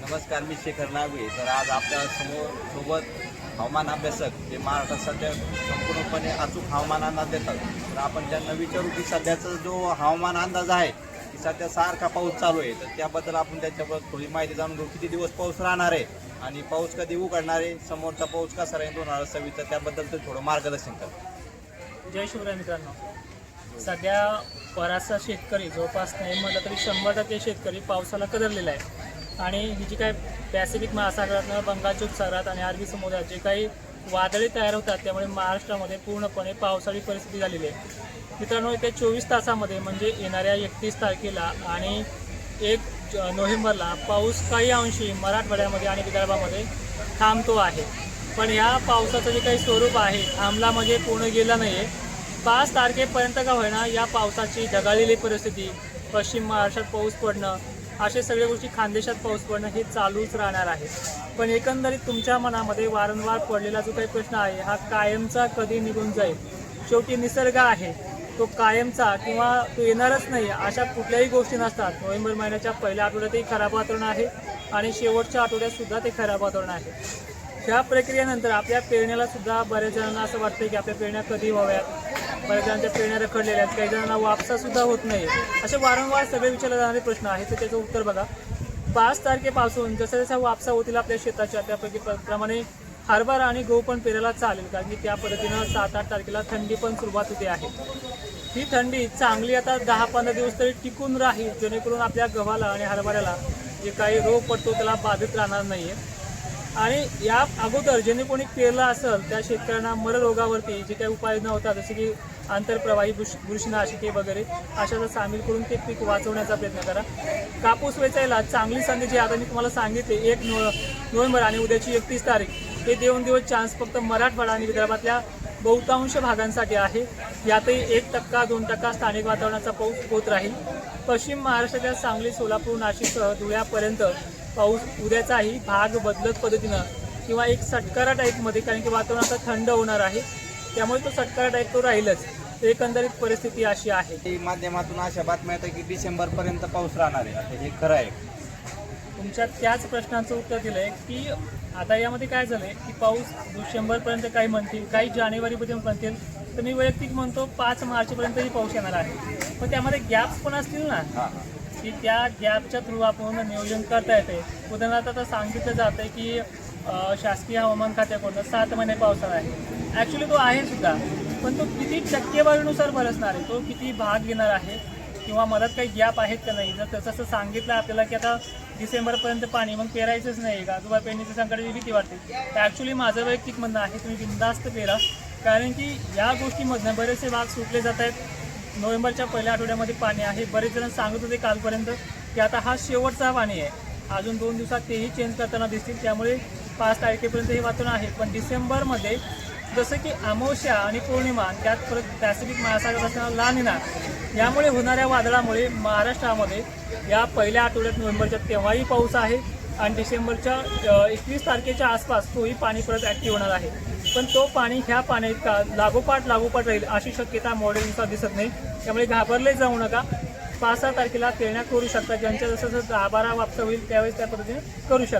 नमस्कार मी शेखर नागवे. तर आज आपल्यासमोर सोबत हवामान अभ्यासक जे महाराष्ट्रात सध्या संपूर्णपणे अचूक हवामान अंदाज देतात. तर आपण त्यांना विचारू की सध्याचा जो हवामान अंदाज आहे की सध्या सारखा पाऊस चालू आहे तर त्याबद्दल आपण त्याच्याबद्दल थोडी माहिती जाणून घेऊ. किती दिवस पाऊस राहणार आहे आणि पाऊस कधी उघडणार आहे समोरचा पाऊस कसा राहील दोन हजार सव्वीसचा त्याबद्दल तर थोडं मार्गदर्शन कर. जय शिवराय मित्रांनो. सध्या बराचसा शेतकरी जवळपास नाही म्हटलं तरी शंभर टक्के शेतकरी पावसाला कदरलेला आहे. आणि ही जी काही पॅसिफिक महासागरातनं बंगालच्या उपसागरात आणि अरबी समुद्रात जे काही वादळे तयार होतात त्यामुळे महाराष्ट्रामध्ये पूर्णपणे पावसाळी परिस्थिती झालेली आहे. मित्रांनो येत्या चोवीस तासामध्ये म्हणजे येणाऱ्या एकतीस तारखेला आणि एक नोव्हेंबरला पाऊस काही अंशी मराठवाड्यामध्ये आणि विदर्भामध्ये थांबतो आहे. पण या पावसाचं जे काही स्वरूप आहे थांबला म्हणजे पूर्ण गेला नाही आहे पाच तारखेपर्यंत का होईना या पावसाची ढगाळलेली परिस्थिती पश्चिम महाराष्ट्रात पाऊस पडणं अशा सगळ्या गोष्टी खानदेशात पाऊस पडणं हे चालूच राहणार आहे. पण एकंदरीत तुमच्या मनामध्ये वारंवार पडलेला जो काही प्रश्न आहे हा कायमचा कधी निघून जाईल? शेवटी निसर्ग आहे. तो कायमचा किंवा तो येणारच नाही अशा कुठल्याही गोष्टी नसतात. नोव्हेंबर महिन्याच्या पहिल्या आठवड्यातही खराब वातावरण आहे आणि शेवटच्या आठवड्यातसुद्धा ते खराब वातावरण आहे. ह्या प्रक्रियेनंतर आपल्या पेरण्याला सुद्धा बऱ्याच जणांना असं वाटतं की आपल्या पेरण्या कधी व्हाव्यात? बऱ्याच जणांच्या पेरण्या रखडलेल्या आहेत. काही जणांना वापसासुद्धा होत नाही. असे वारंवार सगळे विचारले जाणारे प्रश्न आहेत. तर त्याचं उत्तर बघा. पाच तारखेपासून जसं जसा वापसा होतील आपल्या शेताच्या त्यापैकी प्रमाणे हरभरा आणि गहू पण पेरायला चालेल. कारण की त्या पद्धतीनं सात आठ तारखेला थंडी पण सुरुवात होते आहे. ही थंडी चांगली आता दहा पंधरा दिवस तरी टिकून राहील. जेणेकरून आपल्या गव्हाला आणि हरभऱ्याला जे काही रोग पडतो त्याला बाधित राहणार नाही आहे आणि या अगोदर ज्यांनी कोणी पेरलं असेल त्या शेतकऱ्यांना मररोगावरती जे काही उपाययोजना होतात जसे की आंतरप्रवाही बुश बुरशीनाशके वगैरे अशाचा सामील करून ते पीक वाचवण्याचा प्रयत्न करा. कापूस वेचायला चांगली संधी जी आता मी तुम्हाला सांगितले एक नो नोव्हेंबर आणि उद्याची एकतीस तारीख हे दोन दिवस चान्स फक्त मराठवाडा आणि विदर्भातल्या बहुतांश भागांसाठी आहे. यातही एक टक्का दोन टक्का स्थानिक वातावरणाचा पाऊस होत राहील. पश्चिम महाराष्ट्राच्या सांगली सोलापूर नाशिकसह धुळ्यापर्यंत पाऊस उद्याचाही भाग बदलत पद्धतीनं किंवा एक सटकारा टाईपमध्ये कारण की वातावरण आता थंड होणार आहे. त्यामुळे तो सटकारा टाईप तो राहीलच. एकंदरीत परिस्थिती अशी आहे. माध्यमातून अशा बातम्या येतात की डिसेंबरपर्यंत पाऊस राहणार आहे. आता हे खरं आहे. तुमच्या त्याच प्रश्नाचं उत्तर दिलं आहे की आता यामध्ये काय झालं आहे की पाऊस डिसेंबरपर्यंत काही म्हणतील काही जानेवारीपर्यंत म्हणतील? तर मी वैयक्तिक म्हणतो पाच मार्चपर्यंतही पाऊस येणार आहे. पण त्यामध्ये गॅप्स पण असतील ना. की त्या गॅपच्या थ्रू आपण नियोजन करता येते. उदाहरणार्थ आता सांगितलं जातं की शासकीय हवामान खात्याकडून सात महिने पावसाळा आहे. ॲक्च्युली तो आहे सुद्धा पण तो किती टक्केवारीनुसार बरसणार आहे? तो किती भाग घेणार आहे? किंवा मधात काही गॅप आहेत का नाही? जर तसं असं सांगितलं आपल्याला की आता डिसेंबरपर्यंत पाणी मग पेरायचंच नाही का? किंवा पेरणीच्या संकटाची भीती वाटते. तर ॲक्च्युली माझं वैयक्तिक म्हणणं आहे तुम्ही बिंदास्त पेरा. कारण की या गोष्टीमधनं बरेचसे भाग सुटले जात आहेत. नोव्हेंबरच्या पहिल्या आठवड्यामध्ये पाणी आहे. बरेच जण सांगत होते कालपर्यंत की आता हा शेवटचा पाणी आहे. अजून दोन दिवसात तेही चेंज करताना दिसतील. त्यामुळे पाच तारखेपर्यंत हे वातावरण आहे. पण डिसेंबरमध्ये जसं की अमावस्या आणि पौर्णिमा त्यात परत पॅसिफिक महासागर असणारा लानिना यामुळे होणाऱ्या वादळामुळे महाराष्ट्रामध्ये या पहिल्या आठवड्यात नोव्हेंबरच्या तेव्हाही पाऊस आहे आणि डिसेंबरच्या एकवीस तारखेच्या आसपास तोही पाणी परत ॲक्टिव्ह होणार आहे. पण तो पाणी ह्या पाण्यात का लागोपाठ लागोपाठ राहील अशी शक्यता मॉडेलचा दिसत नाही. त्यामुळे घाबरले जाऊ नका. पाच सहा तारखेला पेरण्या करू शकता. ज्यांच्या जसं जसं दहा बारा वापसा होईल त्यावेळेस त्या पद्धतीने करू शकता.